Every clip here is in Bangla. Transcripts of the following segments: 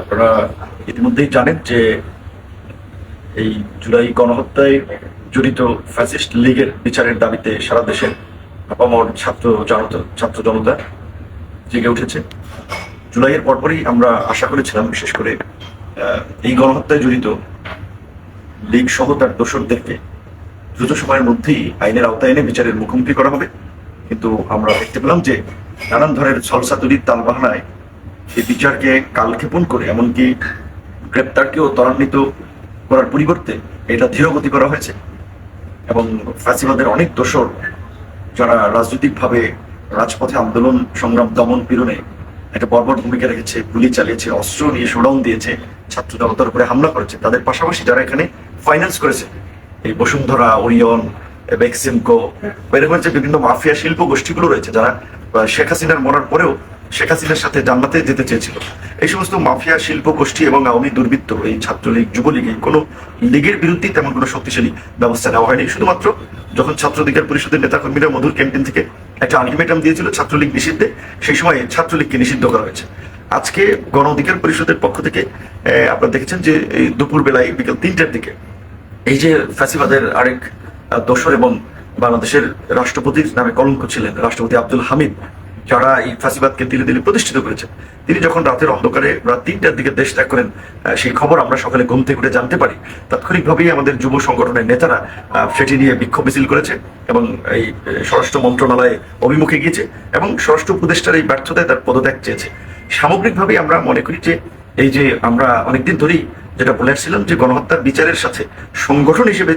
আপনারা ইতিমধ্যেই জানেন যে এই জুলাই গণহত্যায় জড়িত ফ্যাসিস্ট লীগের বিচারের দাবিতে সারা দেশের আপামর ছাত্র জনতা ছাত্র জনতা জেগে উঠেছে। জুলাইয়ের পরপরই আমরা আশা করেছিলাম, বিশেষ করে এই গণহত্যায় জড়িত লীগ সহ তার দোসরদেরকে দ্রুত সময়ের মধ্যেই আইনের আওতায় এনে বিচারের মুখোমুখি করা হবে। কিন্তু আমরা দেখতে পেলাম যে নানান ধরনের ছলসাতুরির তালবাহানায় এই বিচারকে কালক্ষেপণ করে, এমনকি গ্রেপ্তারকেও ত্বরান্বিত করার পরিবর্তে এটা ধীরগতি করা হয়েছে। এবং ফ্যাসিবাদের অনেক দোসর যারা রাজনৈতিকভাবে রাজপথে আন্দোলন, সংগ্রাম, দমন পীড়নে একটা বর্বর ভূমিকা রেখেছে, গুলি চালিয়েছে, অস্ত্র নিয়ে শোডাউন দিয়েছে, ছাত্র জনতার উপরে হামলা করেছে। তাদের পাশাপাশি যারা এখানে ফাইন্যান্স করেছে, এই বসুন্ধরা, ওরিয়ন, বেক্সিমকো এরকম যে বিভিন্ন মাফিয়া শিল্প গোষ্ঠীগুলো রয়েছে, যারা শেখ হাসিনার মরার পরেও শেখ হাসিনার সাথে জান্নাতে যেতে চেয়েছিল। এই সমস্ত মাফিয়া শিল্প গোষ্ঠী এবং আওয়ামী দুর্বৃত্ত, এই ছাত্রলীগ, যুবলীগ কোনো লীগের বিরুদ্ধে তেমন কোনো শক্তিশালী ব্যবস্থা নেওয়া হয়নি। শুধুমাত্র যখন ছাত্র অধিকার পরিষদের নেতাকর্মীরা মধুর ক্যান্টিন থেকে একটা আলটিমেটাম দিয়েছিল ছাত্রলীগ নিষিদ্ধে, সেই সময় ছাত্রলীগকে নিষিদ্ধ করা হয়েছে। আজকে গণ অধিকার পরিষদের পক্ষ থেকে আপনারা দেখেছেন যে দুপুর বেলায় বিকেল তিনটার দিকে এই যে ফ্যাসিবাদের আরেক দোসর এবং বাংলাদেশের রাষ্ট্রপতির নামে কলঙ্ক ছিলেন রাষ্ট্রপতি আব্দুল হামিদ যারা এই ফ্যাসিবাদকে দিলে দিলে প্রতিষ্ঠিত করেছেন, তিনি যখন রাতের অন্ধকারে রাত তিনটার দিকে দেশ ত্যাগ করেন সেই খবর আমরা সকালে ঘুম থেকে উঠে জানতে পারি। তাৎক্ষণিকভাবেই আমাদের যুব সংগঠনের নেতারা সেটি নিয়ে বিক্ষোভ মিছিল করেছে এবং এই স্বরাষ্ট্র মন্ত্রণালয়ে অভিমুখে গিয়েছে এবং স্বরাষ্ট্র উপদেষ্টার এই ব্যর্থতায় তার পদত্যাগ চেয়েছে। সামগ্রিকভাবেই আমরা মনে করি যে, এই যে আমরা অনেকদিন ধরেই যেটা বলে আসছিলাম যে গণহত্যার বিচারের সাথে সংগঠন হিসেবে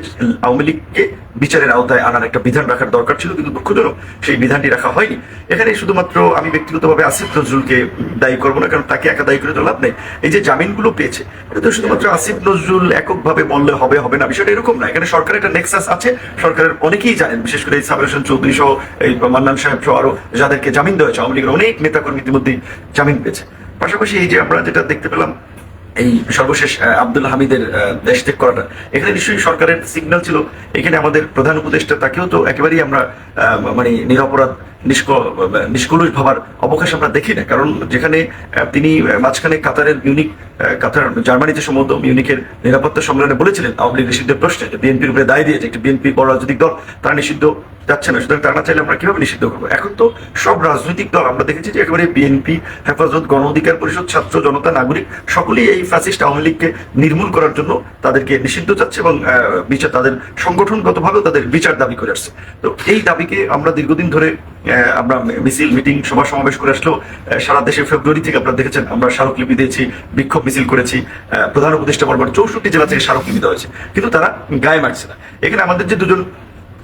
আওয়ামী লীগকে বিচারের আওতায় আনার একটা বিধান রাখার দরকার ছিল, কিন্তু দুঃখজনক সেই বিধানটি রাখা হয়নি। এখানে শুধুমাত্র আমি ব্যক্তিগতভাবে আসিফ নজরুলকে দায়ী করব না, কারণ তাকে একা দায়ী করে তো লাভ নেই। এই যে জামিনগুলো পেয়েছে, এটা তো শুধুমাত্র আসিফ নজরুল এককভাবে বললে হবে হবে না, বিষয়টা এরকম না। এখানে সরকারের একটা নেক্সাস আছে, সরকারের অনেকেই জানেন, বিশেষ করে এই সাবের হোসেন চৌধুরী সহ এই মান্নান সাহেব সহ আরও যাদেরকে জামিন দেওয়া হয়েছে, আওয়ামী লীগের অনেক নেতাকর্মী ইতিমধ্যেই জামিন পেয়েছে। পাশাপাশি এই যে আমরা যেটা দেখতে পেলাম এই সর্বশেষ আব্দুল হামিদের দেশ ত্যাগ করাটা। এখানে নিশ্চয়ই সরকারের সিগন্যাল ছিল। এখানে আমাদের প্রধান উপদেষ্টা, তাকেও তো একেবারেই আমরা মানে নিরপরাধ, নিষ্ক নিষ্কলুষ ভাবার অবকাশ আমরা দেখি না। কারণ যেখানে তিনি মাঝখানে কাতারের মিউনিক আহ, জার্মানিতে সম্ভবত মিউনিকের নিরাপত্তা সম্মেলনে বলেছিলেন আওয়ামী লীগ নিষিদ্ধের প্রশ্নে যে বিএনপির উপরে দায় দিয়েছে একটি বিএনপি বড় রাজনৈতিক দল তারা নিষিদ্ধ যাচ্ছে না। সুতরাং তারা চাইলে আমরা কীভাবে নিষিদ্ধ করব? এখন তো সব রাজনৈতিক দল আমরা দেখেছি যে একেবারে বিএনপি হেফাজত গণ অধিকার পরিষদ ছাত্র জনতা নাগরিক সকলেই এই ফ্যাসিস্ট আওয়ামী লীগকে নির্মূল করার জন্য তাদেরকে নিষিদ্ধ চাচ্ছে এবং বিচার তাদের সংগঠনগতভাবেও তাদের বিচার দাবি করে আসছে। তো এই দাবিকে আমরা দীর্ঘদিন ধরে আমরা মিছিল, মিটিং, সভা সমাবেশ করে আসলেও সারা দেশে ফেব্রুয়ারি থেকে আপনারা দেখেছেন, আমরা স্মারকলিপি দিয়েছি, বিক্ষোভ মিছিল করেছি। প্রধান উপদেষ্টা বরাবর চৌষট্টি জেলা থেকে স্মারকলিপি দেওয়া হয়েছে। কিন্তু তারা গায়ে মারছে না। এখানে আমাদের যে দুজন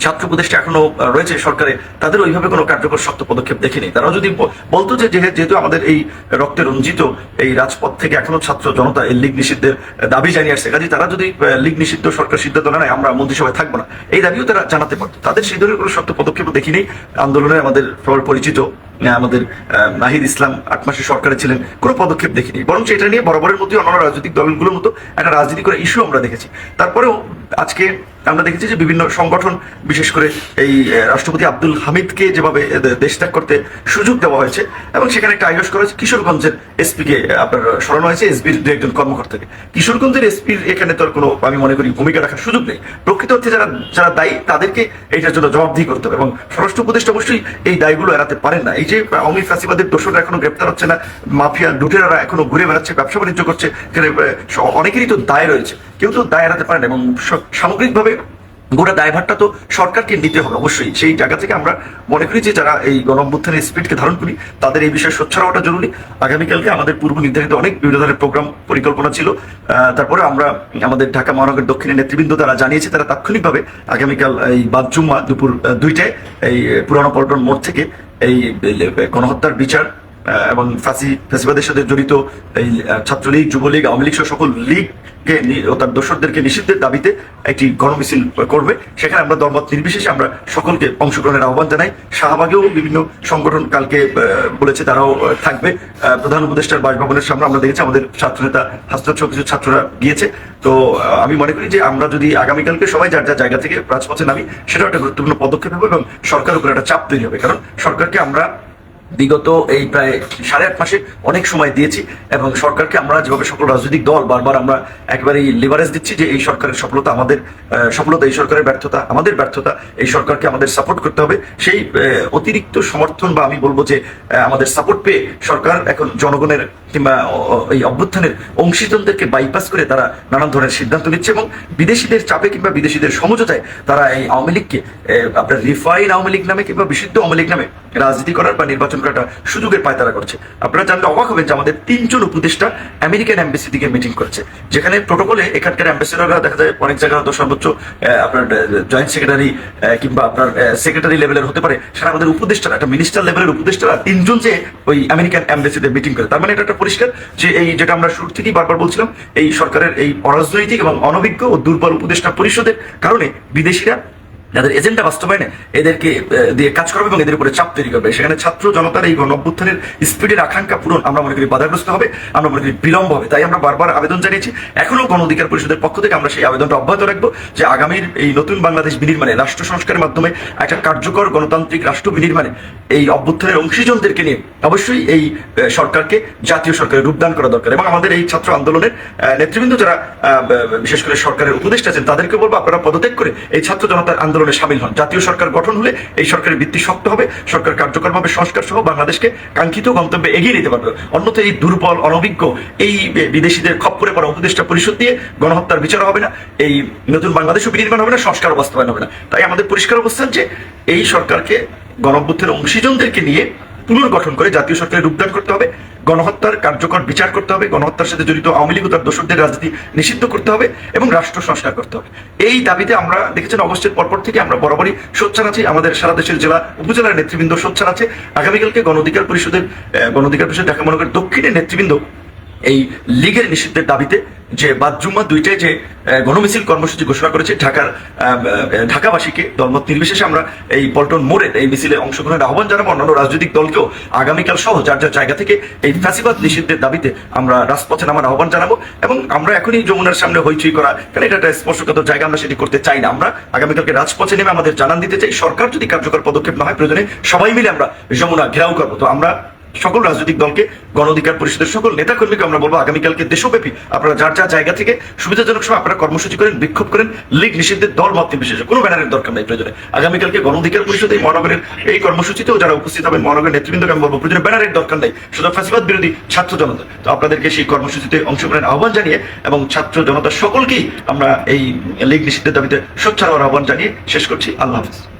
ছাত্র উপদেষ্টা এখনও রয়েছে সরকারে, তাদের ওইভাবে কোনো কার্যকর শক্ত পদক্ষেপ দেখেনি। তারাও যদি বলতো যে যেহেতু আমাদের এই রক্তে রঞ্জিত এই রাজপথ থেকে এখনও ছাত্র জনতা এই লীগ নিষিদ্ধের দাবি জানিয়ে আসছে কাজে তারা যদি লীগ নিষিদ্ধ সরকার সিদ্ধান্ত না নেয়, আমরা মন্ত্রিসভায় থাকব না। এই দাবিও তারা জানাতে পারতো। তাদের সেই ধরনের কোনো শক্ত পদক্ষেপ দেখিনি। আন্দোলনে আমাদের সবার পরিচিত আমাদের নাহিদ ইসলাম আট মাসে সরকারে ছিলেন, কোনো পদক্ষেপ দেখিনি। বরং এটা নিয়ে বরাবরের মধ্যে অন্যান্য রাজনৈতিক দলগুলোর মতো একটা রাজনীতি করে ইস্যু আমরা দেখেছি। তারপরেও আজকে আমরা দেখেছি যে বিভিন্ন সংগঠন, বিশেষ করে এই রাষ্ট্রপতি আব্দুল হামিদকে যেভাবে দেশ ত্যাগ করতে সুযোগ দেওয়া হয়েছে এবং সেখানে একটা আয়োজন করা হয়েছে, কিশোরগঞ্জের এসপি কে আপনার সরানো হয়েছে, এসবির দু একজন কর্মকর্তাকে। কিশোরগঞ্জের এসপির এখানে তো আর কোনো, আমি মনে করি, ভূমিকা রাখার সুযোগ নেই। প্রকৃত অর্থে যারা যারা দায়ী, তাদেরকে এইটার জন্য জবাবদিহি করতে হবে এবং স্বরাষ্ট্র উপদেষ্টা অবশ্যই এই দায়গুলো এড়াতে পারেন না। এই যে আওয়ামী ফ্যাসিবাদের দোষরা এখনও গ্রেপ্তার হচ্ছে না। মাফিয়া লুটেরারা এখনও ঘুরে বেড়াচ্ছে, ব্যবসা বাণিজ্য করছে। অনেকেরই তো দায় রয়েছে। কেউ তো দায় এড়াতে পারে না এবং সামগ্রিকভাবে গোটা দায়ভারটা তো সরকারকে নিতে হবে অবশ্যই। সেই জায়গা থেকে আমরা মনে করি যে যারা এই গণঅভ্যুত্থানের স্পিডকে ধারণ করি, তাদের এই বিষয়ে সোচ্চার হওয়াটা জরুরি। আগামীকালকে আমাদের পূর্ব নির্ধারিত অনেক বিভিন্ন ধরনের প্রোগ্রাম পরিকল্পনা ছিল। তারপরে আমরা আমাদের ঢাকা মহানগর দক্ষিণের নেতৃবৃন্দ তারা জানিয়েছে, তারা তাৎক্ষণিকভাবে আগামীকাল এই বাদ জুম্মা দুপুর দুইটায় এই পুরানো পল্টন মোড় থেকে এই গণহত্যার বিচার এবং ফাঁসি ফ্যাসিবাদের সাথে জড়িত এই ছাত্রলীগ, যুবলীগ, আওয়ামী লীগ সকল লীগকে তার দোসরদেরকে নিষিদ্ধের দাবিতে একটি গণমিছিল করবে। সেখানে আমরা দলমত নির্বিশেষে আমরা সকলকে অংশগ্রহণের আহ্বান জানাই। শাহবাগেও বিভিন্ন সংগঠন কালকে বলেছে তারাও থাকবে। প্রধান উপদেষ্টার বাসভবনের সামনে আমরা দেখেছি আমাদের ছাত্রনেতা হাসনাত সহ কিছু ছাত্ররা গিয়েছে। তো আমি মনে করি যে আমরা যদি আগামীকালকে সবাই যার যার জায়গা থেকে রাজপথে নামি, সেটাও একটা গুরুত্বপূর্ণ পদক্ষেপ হবে এবং সরকারের উপর একটা চাপ তৈরি হবে। কারণ সরকারকে আমরা বিগত এই প্রায় সাড়ে আট মাসে অনেক সময় দিয়েছি এবং সরকারকে আমরা যেভাবে সকল রাজনৈতিক দল বারবার আমরা একেবারেই লিভারেজ দিচ্ছি যে এই সরকারের সফলতা আমাদের সফলতা, এই সরকারের ব্যর্থতা, আমাদের ব্যর্থতা, এই সরকারকে আমাদের সাপোর্ট করতে হবে। সেই অতিরিক্ত সমর্থন বা আমি বলব যে আমাদের সাপোর্ট পেয়ে সরকার এখন জনগণের কিংবা এই অভ্যুত্থানের অংশীজনদেরকে বাইপাস করে তারা নানান ধরনের সিদ্ধান্ত নিচ্ছে এবং বিদেশিদের চাপে কিংবা বিদেশিদের সমঝোতায় তারা এই আওয়ামী লীগকে আপনার রিফাইন আওয়ামী লীগ নামে কিংবা বিশুদ্ধ আওয়ামী লীগ নামে রাজনীতি করার বা নির্বাচন করাটা সুযোগের পায়তারা করছে। আপনারা জানলে অবাক হবেন যে আমাদের তিনজন উপদেষ্টা আমেরিকান এম্বাসি থেকে মিটিং করেছে। যেখানে প্রোটোকলে এখানকার অ্যাম্বাসেডররা দেখা যায় অনেক জায়গায় হয়তো সর্বোচ্চ আপনার জয়েন্ট সেক্রেটারি কিংবা আপনার সেক্রেটারি লেভেলের হতে পারে। সেটা আমাদের উপদেষ্টারা, একটা মিনিস্টার লেভেলের উপদেষ্টারা তিনজন যে ওই আমেরিকান এম্বাসিতে মিটিং করে। তার মানে এটা একটা পরিষ্কার যে এই যেটা আমরা শুরু থেকেই বারবার বলছিলাম, এই সরকারের এই অরাজনৈতিক এবং অনভিজ্ঞ ও দুর্বল উপদেষ্টা পরিষদের কারণে বিদেশিরা যাদের এজেন্ডা বাস্তবায়নে এদেরকে দিয়ে কাজ করবে এবং এদের উপরে চাপ তৈরি করবে। সেখানে ছাত্র জনতার এই গণ অভ্যুত্থানের স্পিডের আকাঙ্ক্ষা পূরণ আমরা মনে করি বাধাগ্রস্ত হবে, আমরা মনে করি বিলম্ব হবে। তাই আমরা বারবার আবেদন জানিয়েছি, এখনও গণ অধিকার পরিষদের পক্ষ থেকে আমরা সেই আবেদনটা অব্যাহত রাখব যে আগামীর এই নতুন বাংলাদেশ বিনির্মাণে, রাষ্ট্র সংস্কারের মাধ্যমে একটা কার্যকর গণতান্ত্রিক রাষ্ট্র বিনির্মাণে এই অভ্যুত্থানের অংশীজনদেরকে নিয়ে অবশ্যই এই সরকারকে, জাতীয় সরকারের রূপদান করা দরকার। এবং আমাদের এই ছাত্র আন্দোলনের নেতৃবৃন্দ যারা বিশেষ করে সরকারের উপদেষ্টা আছেন, তাদেরকে বলব আপনারা পদত্যাগ করে এই ছাত্র জনতার আন্দোলনে সামিল হন। জাতীয় সরকার গঠন হলে এই সরকারের ভিত্তি শক্ত হবে, সরকার কার্যকরভাবে সংস্কার সহ বাংলাদেশকে কাঙ্ক্ষিত গন্তব্যে এগিয়ে নিতে পারবে। অন্যথায় এই দুর্বল, অনভিজ্ঞ, এই বিদেশিদের বিদেশিদের খপ্পরে পড়া উপদেষ্টা পরিষদ দিয়ে গণহত্যার বিচার হবে না, এই নতুন বাংলাদেশও বিনির্মাণ হবে না, সংস্কার বাস্তবায়ন হবে না। তাই আমাদের পরিষ্কার অবস্থান যে এই সরকারকে গণঅভ্যুত্থানের অংশীজনদেরকে নিয়ে পুনর্গঠন করে জাতীয় সরকারের রূপদান করতে হবে, গণহত্যার কার্যকর বিচার করতে হবে, গণহত্যার সাথে জড়িত আওয়ামী লীগ তার দোষকদের রাজনীতি নিষিদ্ধ করতে হবে এবং রাষ্ট্র সংস্কার করতে হবে। এই দাবিতে আমরা দেখেছেন অগস্টের পরপর থেকে আমরা বরাবরই সোচ্চার আছি। আমাদের সারা দেশের জেলা উপজেলার নেতৃবৃন্দ সোচ্চার আছে। আগামীকালকে গণ অধিকার পরিষদের গণ অধিকার পরিষদ ঢাকা মহানগর দক্ষিণের নেতৃবৃন্দ এই লীগের নিষিদ্ধের দাবিতে যে বাদজুম্মা দুইটায় যে গণমিছিল কর্মসূচি ঘোষণা করেছে, ঢাকার ঢাকাবাসীকে দলমত নির্বিশেষে আমরা এই পল্টন মোড়ে এই মিছিলে অংশগ্রহণের আহ্বান জানাব। অন্যান্য রাজনৈতিক দলকেও আগামীকাল সহ যার যার জায়গা থেকে এই ফ্যাসিবাদ নিষিদ্ধের দাবিতে আমরা রাজপথে নামার আহ্বান জানাব এবং আমরা এখনই যমুনার সামনে হইচই করা, কারণ এটা একটা স্পর্শকাতর জায়গা, আমরা সেটি করতে চাই না। আমরা আগামীকালকে রাজপথে নেমে আমাদের জানান দিতে চাই। সরকার যদি কার্যকর পদক্ষেপ না হয় প্রয়োজনে সবাই মিলে আমরা যমুনা ঘেরাও করব। তো আমরা সকল রাজনৈতিক দলকে গণ অধিকার পরিষদের সকল নেতাকর্মীকে আমরা বলব, আগামীকালকে দেশব্যাপী আপনারা যার যার জায়গা থেকে সুবিধাজনক সময় আপনারা কর্মসূচি করেন, বিক্ষোভ করেন, লীগ নিষিদ্ধের দল মত বিশেষে কোনো ব্যানারের দরকার নেই প্রয়োজনে। আগামীকালকে গণ অধিকার পরিষদ এই মহানগরের এই কর্মসূচিতেও যারা উপস্থিত হবেন, মহানগরের নেতৃবৃন্দকে আমি বলব, প্রয়োজনে ব্যানারের দরকার নেই। শুধু ফাঁসিবাদ বিরোধী ছাত্র জনতা, তো আপনাদেরকে সেই কর্মসূচিতে অংশগ্রহণের আহ্বান জানিয়ে এবং ছাত্র জনতা সকলকেই আমরা এই লীগ নিষিদ্ধের দাবিতে সোচ্চার হওয়ার আহ্বান জানিয়ে শেষ করছি। আল্লাহ হাফিজ।